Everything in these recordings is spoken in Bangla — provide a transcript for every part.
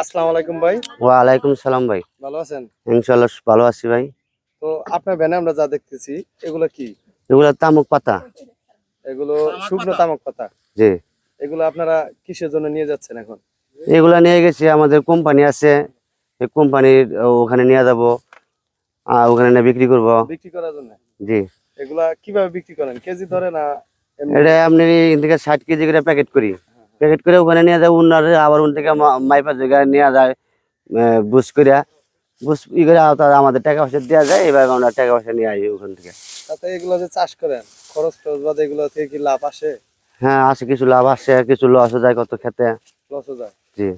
আসসালামু আলাইকুম ভাই। ওয়ালাইকুম সালাম ভাই। ভালো আছেন? ইনশাল্লাহ ভালো আছি ভাই। তো আপনার ভ্যানে আমরা যা দেখতেছি এগুলো কি? এগুলো তামুক পাতা। এগুলো শুকনো তামাক পাতা। জি। এগুলো আপনারা কিসের জন্য নিয়ে যাচ্ছেন এখন? এগুলা নিয়ে গেছি আমাদের কোম্পানি আছে। এই কোম্পানির ওখানে নিয়ে যাব। আর ওখানে নিয়ে বিক্রি করব। বিক্রি করার জন্য? জি। এগুলা কীভাবে বিক্রি করেন? কেজি ধরে না এটা আপনি এখান থেকে ষাট কেজি করে প্যাকেট করি। প্যাকেট করে ওখানে নিয়ে যায় উন্নারে আবার ওখান থেকে মাইপা জায়গায় নিয়ে যায় বুস করিয়া বুস ই করে আমাদের টাকা পয়সা দেওয়া যায় এভাবে আমরা টাকা পয়সা নিয়ে আসি ওখান থেকে। তাতে এগুলো যে চাষ করেন খরচ টরচ বাদে এগুলো থেকে কি লাভ আসে? হ্যাঁ আসে কিছু লাভ আসে কিছু লস যায় কত খেতে। লস যায়? জি।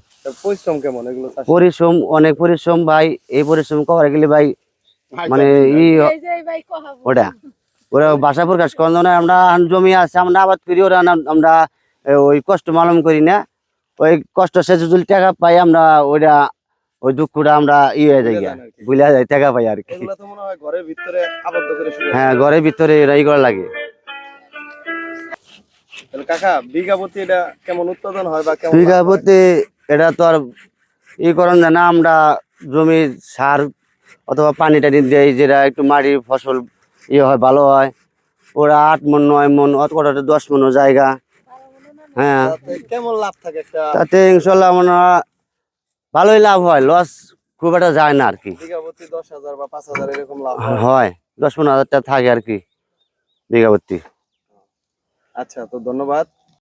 পরিশ্রম কেমন এগুলো পরিশ্রম অনেক পরিশ্রম ভাই এই পরিশ্রম করার গেলে ভাই মানে ই ওটা ওরা ভাষা প্রকাশ করেন না আমরা জমি আছে আমরা আবাদ করি ওরা আমরা ওই কষ্ট মালুম করি না। ওই কষ্ট শেষে যদি টাকা পাই আমরা ওইটা ওই দুঃখটা আমরা ই হয়ে যাই। বুঝলে যাই টাকা পাই আর কি। হয় ঘরের ভিতরে হ্যাঁ ঘরের ভিতরে এরা ই করা লাগে। কাকা এটা কেমন উৎপাদন হয় বা কেমন বিঘা লাভ? প্রতি এটা তো আর ই করেন যায় না আমরা জমির সার অথবা পানি টানি দেই যেটা একটু মাটির ফসল ইয়ে হয় ভালো হয়। ওরা আট মন নয় মন অথবা দশ মনও জায়গা। হ্যাঁ। কেমন লাভ থাকে তাতে ইনশাল্লাহ মনে হয় ভালোই লাভ হয় লস খুব একটা যায় না আর কি দশ হাজার বা পাঁচ হাজার এরকম লাভ হয়। দশ পনেরো হাজার টাকা থাকে আর কি বিঘা আচ্ছা তো ধন্যবাদ।